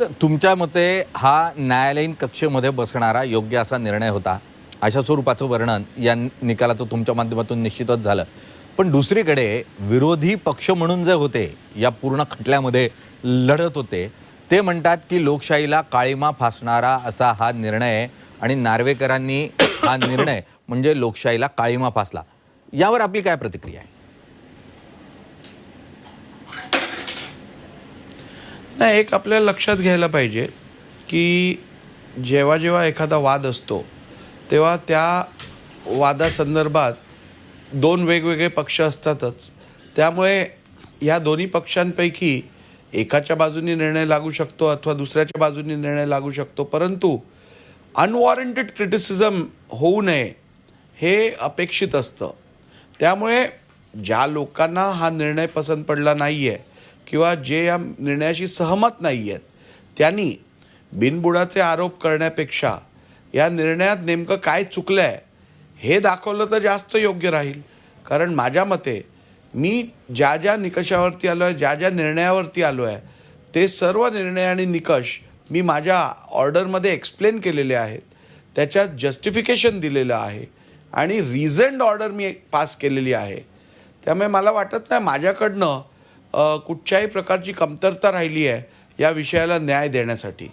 तुमच्या मते हा न्यायालयीन कक्षेमध्ये बसणारा योग्य असा निर्णय होता? अशा स्वरूपाचं वर्णन या निकालाचं तुमच्या माध्यमातून निश्चितच झालं. पण दुसरीकडे विरोधी पक्ष म्हणून जे होते या पूर्ण खटल्यामध्ये लढत होते ते म्हणतात की लोकशाहीला काळीमा फासणारा असा हा निर्णय आणि नार्वेकरांनी हा निर्णय म्हणजे लोकशाहीला काळीमा फासला. यावर आपली काय प्रतिक्रिया आहे? नाही एक आपल्याला लक्षात घ्यायला पाहिजे की जेव्हा जेव्हा एखादा वाद असतो तेव्हा त्या वादासंदर्भात दोन वेगवेगळे पक्ष असतातच. त्यामुळे या दोन्ही पक्षांपैकी एकाच्या बाजूनी निर्णय लागू शकतो अथवा दुसऱ्याच्या बाजूनी निर्णय लागू शकतो. परंतु अनवॉरंटेड क्रिटिसिझम होऊ नये हे अपेक्षित असतं. त्यामुळे ज्या लोकांना हा निर्णय पसंत पडला नाही आहे किंवा जे या निर्णयाशी सहमत नाही आहेत त्यांनी बिनबुडाचे आरोप करण्यापेक्षा या निर्णयात नेमकं काय चुकलं आहे हे दाखवलं तर जास्त योग्य राहील. कारण माझ्या मते मी ज्या ज्या निकषावरती आलो आहे ज्या ज्या निर्णयावरती आलो आहे ते सर्व निर्णय आणि निकष मी माझ्या ऑर्डरमध्ये एक्सप्लेन केलेले आहेत. त्याच्यात जस्टिफिकेशन दिलेलं आहे आणि रिझन्ड ऑर्डर मी पास केलेली आहे. त्यामुळे मला वाटत नाही माझ्याकडनं कुठच्याही प्रकारची कमतरता राहिली आहे या विषयाला न्याय देण्यासाठी.